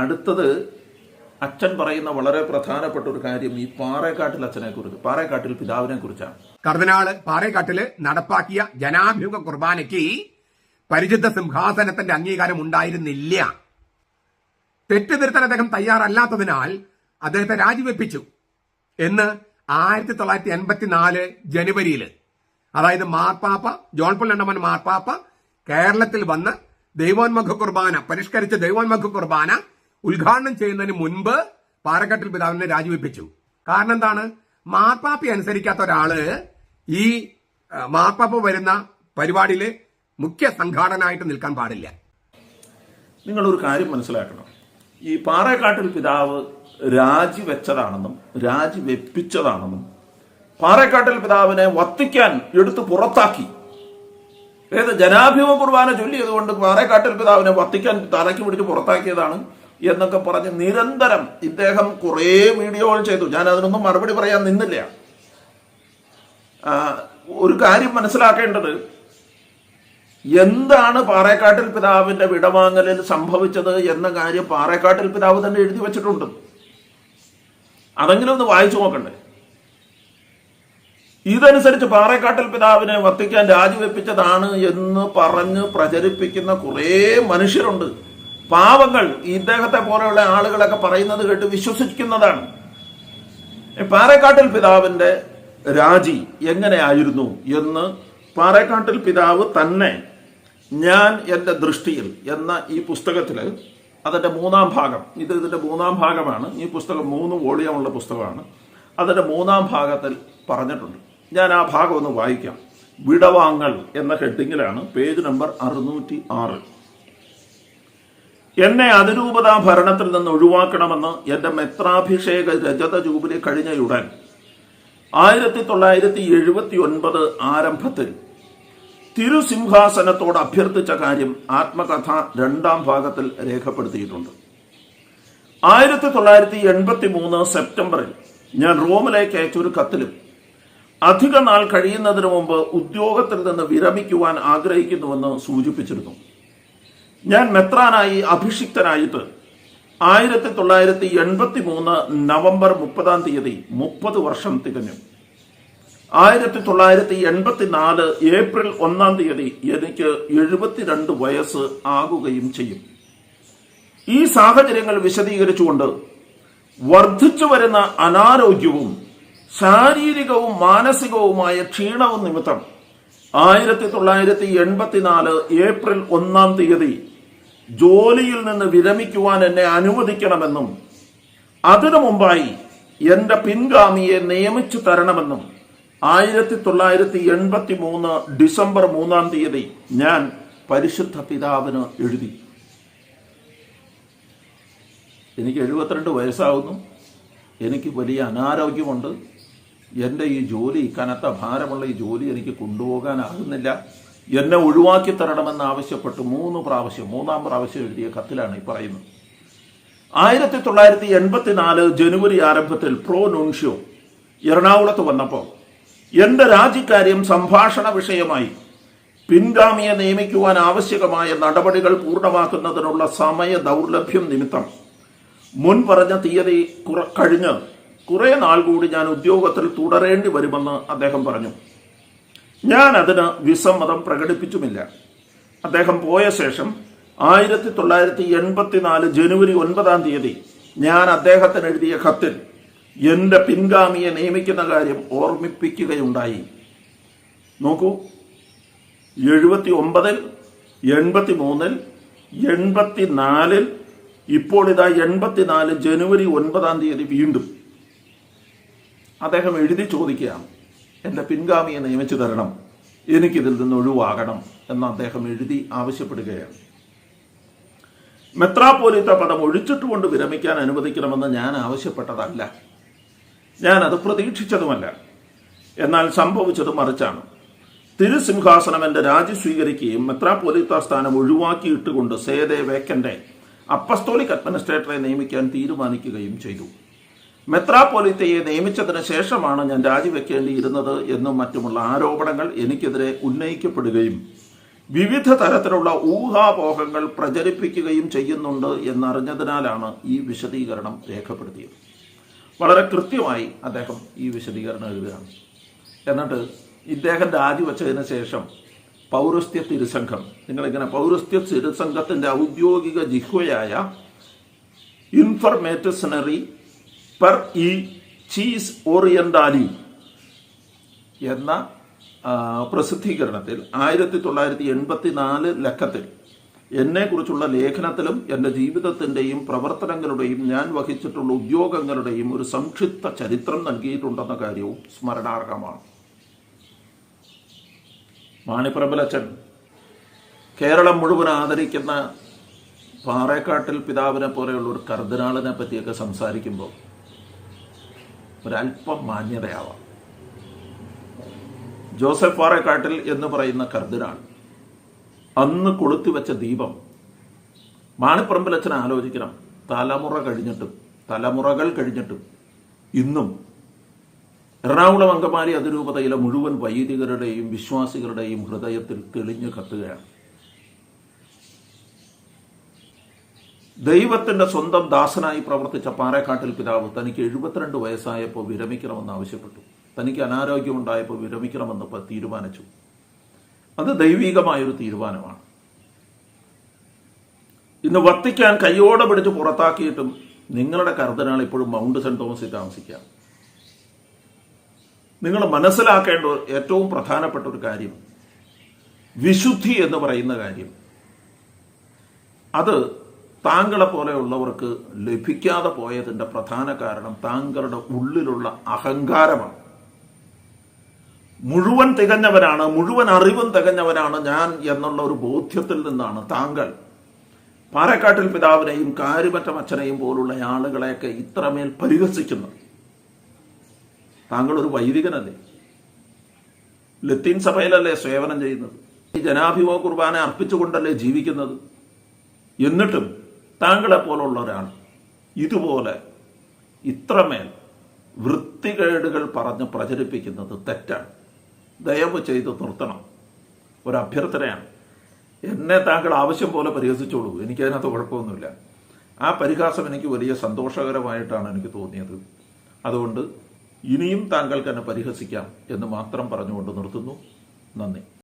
അടുത്തത് അച്ഛൻ പറയുന്ന വളരെ പ്രധാനപ്പെട്ട ഒരു കാര്യം ഈ പാറേക്കാട്ടിൽ അച്ഛനെ കുറിച്ച് പാറേക്കാട്ടിൽ പിതാവിനെ കുറിച്ചാണ്. കർദിനാൾ പാറേക്കാട്ടിൽ നടപ്പാക്കിയ ജനാഭിമുഖ കുർബാനയ്ക്ക് പരിശുദ്ധ സിംഹാസനത്തിന്റെ അംഗീകാരം ഉണ്ടായിരുന്നില്ല. തെറ്റ് തിരുത്താൻ അദ്ദേഹം തയ്യാറല്ലാത്തതിനാൽ അദ്ദേഹത്തെ രാജിവെപ്പിച്ചു എന്ന് ആയിരത്തി തൊള്ളായിരത്തി എൺപത്തിനാല് ജനുവരിയിൽ അതായത് മാർപ്പാപ്പ ജോൺ പോൾ രണ്ടാമൻ മാർപ്പാപ്പ കേരളത്തിൽ വന്ന് ദൈവോന്മുഖ കുർബാന പരിഷ്കരിച്ച ദൈവോന്മുഖ കുർബാന ഉദ്ഘാടനം ചെയ്യുന്നതിന് മുൻപ് പാറക്കാട്ടിൽ പിതാവിനെ രാജിവെപ്പിച്ചു. കാരണം എന്താണ്? മാർപ്പാപ്പി അനുസരിക്കാത്ത ഒരാൾ ഈ മാർപ്പാപ്പ വരുന്ന പരിപാടിയിൽ മുഖ്യ സംഘാടനായിട്ട് നിൽക്കാൻ പാടില്ല. നിങ്ങളൊരു കാര്യം മനസ്സിലാക്കണം. ഈ പാറക്കാട്ടിൽ പിതാവ് രാജിവെച്ചതാണെന്നും രാജിവെപ്പിച്ചതാണെന്നും പാറക്കാട്ടിൽ പിതാവിനെ വത്തിക്കാൻ എടുത്തു പുറത്താക്കി. ഏത് ജനാഭിമ കുർബാന ചൊല്ലിയതുകൊണ്ട് പാറക്കാട്ടിൽ പിതാവിനെ വത്തിക്കാൻ തലയ്ക്ക് പിടിച്ച് പുറത്താക്കിയതാണ് എന്നൊക്കെ പറഞ്ഞ് നിരന്തരം ഇദ്ദേഹം കുറേ വീഡിയോകൾ ചെയ്തു. ഞാൻ അതിനൊന്നും മറുപടി പറയാൻ നിന്നില്ല. ഒരു കാര്യം മനസ്സിലാക്കേണ്ടത് എന്താണ് പാറേക്കാട്ടിൽ പിതാവിന്റെ വിടവാങ്ങലിൽ സംഭവിച്ചത് എന്ന കാര്യം പാറേക്കാട്ടിൽ പിതാവ് തന്നെ എഴുതി വെച്ചിട്ടുണ്ട്. അതെങ്കിലും ഒന്ന് വായിച്ചു നോക്കണ്ടേ? ഇതനുസരിച്ച് പാറേക്കാട്ടിൽ പിതാവിനെ വത്തിക്കാൻ രാജിവെപ്പിച്ചതാണ് എന്ന് പറഞ്ഞ് പ്രചരിപ്പിക്കുന്ന കുറേ മനുഷ്യരുണ്ട്. പാവങ്ങൾ ഇദ്ദേഹത്തെ പോലെയുള്ള ആളുകളൊക്കെ പറയുന്നത് കേട്ട് വിശ്വസിക്കുന്നതാണ്. പാറക്കാട്ടിൽ പിതാവിന്റെ രാജി എങ്ങനെയായിരുന്നു എന്ന് പാറേക്കാട്ടിൽ പിതാവ് തന്നെ ഞാൻ എന്റെ ദൃഷ്ടിയിൽ എന്ന ഈ പുസ്തകത്തിൽ അതിന്റെ മൂന്നാം ഭാഗം ഇത് ഇതിന്റെ മൂന്നാം ഭാഗമാണ് ഈ പുസ്തകം മൂന്ന് വോളിയമുള്ള പുസ്തകമാണ് അതിന്റെ മൂന്നാം ഭാഗത്തിൽ പറഞ്ഞിട്ടുണ്ട്. ഞാൻ ആ ഭാഗം ഒന്ന് വായിക്കാം. വിടവാങ്ങൽ എന്ന ഹെഡിങ്ങിലാണ് പേജ് നമ്പർ അറുന്നൂറ്റി ആറ് എന്നെ അതിരൂപതാ ഭരണത്തിൽ നിന്ന് ഒഴിവാക്കണമെന്ന് എന്റെ മെത്രാഭിഷേക രജത ജൂബിലി കഴിഞ്ഞയുടൻ ആയിരത്തി തൊള്ളായിരത്തി എഴുപത്തി ഒൻപത് ആരംഭത്തിൽ തിരുസിംഹാസനത്തോട് അഭ്യർത്ഥിച്ച കാര്യം ആത്മകഥ രണ്ടാം ഭാഗത്തിൽ രേഖപ്പെടുത്തിയിട്ടുണ്ട്. ആയിരത്തി തൊള്ളായിരത്തി എൺപത്തി മൂന്ന് സെപ്റ്റംബറിൽ ഞാൻ റോമിലേക്ക് അയച്ച ഒരു കത്തിലും അധിക നാൾ കഴിയുന്നതിന് മുമ്പ് ഉദ്യോഗത്തിൽ നിന്ന് വിരമിക്കുവാൻ ആഗ്രഹിക്കുന്നുവെന്ന് സൂചിപ്പിച്ചിരുന്നു. ഞാൻ മെത്രാനായി അഭിഷിക്തനായിട്ട് ആയിരത്തി തൊള്ളായിരത്തി എൺപത്തി മൂന്ന് നവംബർ മുപ്പതാം തീയതി മുപ്പത് വർഷം തികഞ്ഞു. ആയിരത്തി തൊള്ളായിരത്തി എൺപത്തി നാല് ഏപ്രിൽ ഒന്നാം തീയതി എനിക്ക് എഴുപത്തിരണ്ട് വയസ്സ് ആകുകയും ചെയ്യും. ഈ സാഹചര്യങ്ങൾ വിശദീകരിച്ചുകൊണ്ട് വർദ്ധിച്ചു വരുന്ന അനാരോഗ്യവും ശാരീരികവും മാനസികവുമായ ക്ഷീണവും നിമിത്തം ആയിരത്തി തൊള്ളായിരത്തി എൺപത്തിനാല് ഏപ്രിൽ ഒന്നാം തീയതി ജോലിയിൽ നിന്ന് വിരമിക്കുവാൻ എന്നെ അനുവദിക്കണമെന്നും അതിനു മുമ്പായി എന്റെ പിൻഗാമിയെ നിയമിച്ചു തരണമെന്നും ആയിരത്തി തൊള്ളായിരത്തി എൺപത്തി മൂന്ന് ഡിസംബർ മൂന്നാം തീയതി ഞാൻ പരിശുദ്ധ പിതാവിന് എഴുതി. എനിക്ക് എഴുപത്തിരണ്ട് വയസ്സാകുന്നു എനിക്ക് വലിയ അനാരോഗ്യമുണ്ട്. എന്റെ ഈ ജോലി കനത്ത ഭാരമുള്ള ഈ ജോലി എനിക്ക് കൊണ്ടുപോകാനാകുന്നില്ല. എന്നെ ഒഴിവാക്കി തരണമെന്ന് ആവശ്യപ്പെട്ട് മൂന്ന് പ്രാവശ്യം മൂന്നാം പ്രാവശ്യം എഴുതിയ കത്തിലാണ് ഈ പറയുന്നത്. ആയിരത്തി തൊള്ളായിരത്തി എൺപത്തിനാല് ജനുവരി ആരംഭത്തിൽ പ്രോ നൂൻഷ്യോ എറണാകുളത്ത് വന്നപ്പോൾ എന്റെ രാജിക്കാര്യം സംഭാഷണ വിഷയമായി പിൻഗാമിയെ നിയമിക്കുവാൻ ആവശ്യകമായ നടപടികൾ പൂർണമാക്കുന്നതിനുള്ള സമയ ദൗർലഭ്യം നിമിത്തം മുൻ പറഞ്ഞ തീയതി കഴിഞ്ഞ് കുറെ നാൾ കൂടി ഞാൻ ഉദ്യോഗത്തിൽ തുടരേണ്ടി വരുമെന്ന് അദ്ദേഹം പറഞ്ഞു. ഞാൻ അതിന് വിസമ്മതം പ്രകടിപ്പിച്ചുമില്ല. അദ്ദേഹം പോയ ശേഷം ആയിരത്തി തൊള്ളായിരത്തി എൺപത്തിനാല് ജനുവരി ഒൻപതാം തീയതി ഞാൻ അദ്ദേഹത്തിന് എഴുതിയ കത്തിൽ എന്റെ പിൻഗാമിയെ നിയമിക്കുന്ന കാര്യം ഓർമ്മിപ്പിക്കുകയുണ്ടായി. നോക്കൂ എഴുപത്തി ഒമ്പതിൽ എൺപത്തി മൂന്നിൽ എൺപത്തി നാലിൽ ഇപ്പോൾ ഇതാ എൺപത്തിനാല് ജനുവരി ഒൻപതാം തീയതി വീണ്ടും. അദ്ദേഹം എഴുതി ചോദിക്കുകയാണ് എന്റെ പിൻഗാമിയെ നിയമിച്ചു തരണം. എനിക്കിതിൽ നിന്ന് ഒഴിവാകണം എന്ന് അദ്ദേഹം എഴുതി ആവശ്യപ്പെടുകയാണ്. മെത്രാപ്പോലിത്ത പദം ഒഴിച്ചിട്ടുകൊണ്ട് വിരമിക്കാൻ അനുവദിക്കണമെന്ന് ഞാൻ ആവശ്യപ്പെട്ടതല്ല. ഞാൻ അത് പ്രതീക്ഷിച്ചതുമല്ല. എന്നാൽ സംഭവിച്ചത് മറിച്ചാണ്. തിരുസിംഹാസനം എന്റെ രാജി സ്വീകരിക്കുകയും മെത്രാപ്പോലിത്ത സ്ഥാനം ഒഴിവാക്കിയിട്ടുകൊണ്ട് സേദേ വേക്കന്റെ അപ്പസ്തോലിക് അഡ്മിനിസ്ട്രേറ്ററെ നിയമിക്കാൻ തീരുമാനിക്കുകയും ചെയ്തു. മെത്രാപ്പൊലിത്തയെ നിയമിച്ചതിന് ശേഷമാണ് ഞാൻ രാജിവെക്കേണ്ടിയിരുന്നത് എന്നും മറ്റുമുള്ള ആരോപണങ്ങൾ എനിക്കെതിരെ ഉന്നയിക്കപ്പെടുകയും വിവിധ തരത്തിലുള്ള ഊഹാപോഹങ്ങൾ പ്രചരിപ്പിക്കുകയും ചെയ്യുന്നുണ്ട് എന്നറിഞ്ഞതിനാലാണ് ഈ വിശദീകരണം രേഖപ്പെടുത്തിയത്. വളരെ കൃത്യമായി അദ്ദേഹം ഈ വിശദീകരണം എഴുതുകയാണ്. എന്നിട്ട് ഇദ്ദേഹം രാജിവെച്ചതിന് ശേഷം പൗരസ്ത്യ തിരുസംഘം നിങ്ങളിങ്ങനെ പൗരസ്ത്യ തിരുസംഘത്തിന്റെ ഔദ്യോഗിക ജിഹ്വയായ ഇൻഫർമേറ്റസണറി പെർ ഇ ചീസ് ഓറിയന്റാലി എന്ന പ്രസിദ്ധീകരണത്തിൽ ആയിരത്തി തൊള്ളായിരത്തി എൺപത്തി നാല് ലക്കത്തിൽ എന്നെക്കുറിച്ചുള്ള ലേഖനത്തിലും എന്റെ ജീവിതത്തിന്റെയും പ്രവർത്തനങ്ങളുടെയും ഞാൻ വഹിച്ചിട്ടുള്ള ഉദ്യോഗങ്ങളുടെയും ഒരു സംക്ഷിപ്ത ചരിത്രം നൽകിയിട്ടുണ്ടെന്ന കാര്യവും സ്മരണാർഹമാണ്. മാണിപ്രബലച്ചൻ കേരളം മുഴുവൻ ആദരിക്കുന്ന പാറേക്കാട്ടിൽ പിതാവിനെ പോലെയുള്ള ഒരു കർദിനാളിനെ പറ്റിയൊക്കെ സംസാരിക്കുമ്പോൾ ഒരല്പം മാന്യതയാവാം. ജോസഫ് പാറക്കാട്ടിൽ എന്ന് പറയുന്ന കർദിനാൾ അന്ന് കൊളുത്തിവെച്ച ദീപം മാണിപ്പറമ്പിൽ അച്ഛൻ ആലോചിക്കണം. തലമുറ കഴിഞ്ഞിട്ടും തലമുറകൾ കഴിഞ്ഞിട്ടും ഇന്നും എറണാകുളം അങ്കമാലി അതിരൂപതയിലെ മുഴുവൻ വൈദികരുടെയും വിശ്വാസികളുടെയും ഹൃദയത്തിൽ തെളിഞ്ഞു കത്തുകയാണ്. ദൈവത്തിന്റെ സ്വന്തം ദാസനായി പ്രവർത്തിച്ച പാറേക്കാട്ടിൽ പിതാവ് തനിക്ക് എഴുപത്തിരണ്ട് വയസ്സായപ്പോൾ വിരമിക്കണമെന്ന് ആവശ്യപ്പെട്ടു. തനിക്ക് അനാരോഗ്യമുണ്ടായപ്പോൾ വിരമിക്കണമെന്ന് തീരുമാനിച്ചു. അത് ദൈവികമായൊരു തീരുമാനമാണ്. ഇന്ന് വത്തിക്കാൻ കയ്യോടെ പിടിച്ച് പുറത്താക്കിയിട്ടും നിങ്ങളുടെ കർദിനാൾ ഇപ്പോഴും മൗണ്ട് സെന്റ് തോമസിൽ താമസിക്കാം നിങ്ങൾ മനസ്സിലാക്കേണ്ട ഏറ്റവും പ്രധാനപ്പെട്ട ഒരു കാര്യം വിശുദ്ധി എന്ന് പറയുന്ന കാര്യം. അത് താങ്കളെ പോലെയുള്ളവർക്ക് ലഭിക്കാതെ പോയതിന്റെ പ്രധാന കാരണം താങ്കളുടെ ഉള്ളിലുള്ള അഹങ്കാരമാണ്. മുഴുവൻ തികഞ്ഞവരാണ് മുഴുവൻ അറിവും തികഞ്ഞവരാണ് ഞാൻ എന്നുള്ള ഒരു ബോധ്യത്തിൽ നിന്നാണ് താങ്കൾ. പാലക്കാട്ടിൽ പിതാവിനെയും കാര്യമറ്റം അച്ഛനെയും പോലുള്ള ആളുകളെയൊക്കെ ഇത്രമേൽ പരിഹസിക്കുന്നത്. താങ്കൾ ഒരു വൈദികനല്ലേ? ലത്തീൻ സഭയിലല്ലേ സേവനം ചെയ്യുന്നത്? ഈ ജനാഭിമുഖ കുർബാന അർപ്പിച്ചുകൊണ്ടല്ലേ ജീവിക്കുന്നത്? എന്നിട്ടും താങ്കളെ പോലുള്ള ഒരാൾ ഇതുപോലെ ഇത്രമേൽ വൃത്തികേടുകൾ പറഞ്ഞ് പ്രചരിപ്പിക്കുന്നത് തെറ്റാണ്. ദയവ് ചെയ്ത് നിർത്തണം. ഒരു അഭ്യർത്ഥനയാണ് എന്നെ താങ്കൾ ആവശ്യം പോലെ പരിഹസിച്ചോളൂ. എനിക്കതിനകത്ത് കുഴപ്പമൊന്നുമില്ല. ആ പരിഹാസം എനിക്ക് വലിയ സന്തോഷകരമായിട്ടാണ് എനിക്ക് തോന്നിയത്. അതുകൊണ്ട് ഇനിയും താങ്കൾക്ക് എന്നെ പരിഹസിക്കാം എന്ന് മാത്രം പറഞ്ഞുകൊണ്ട് നിർത്തുന്നു. നന്ദി.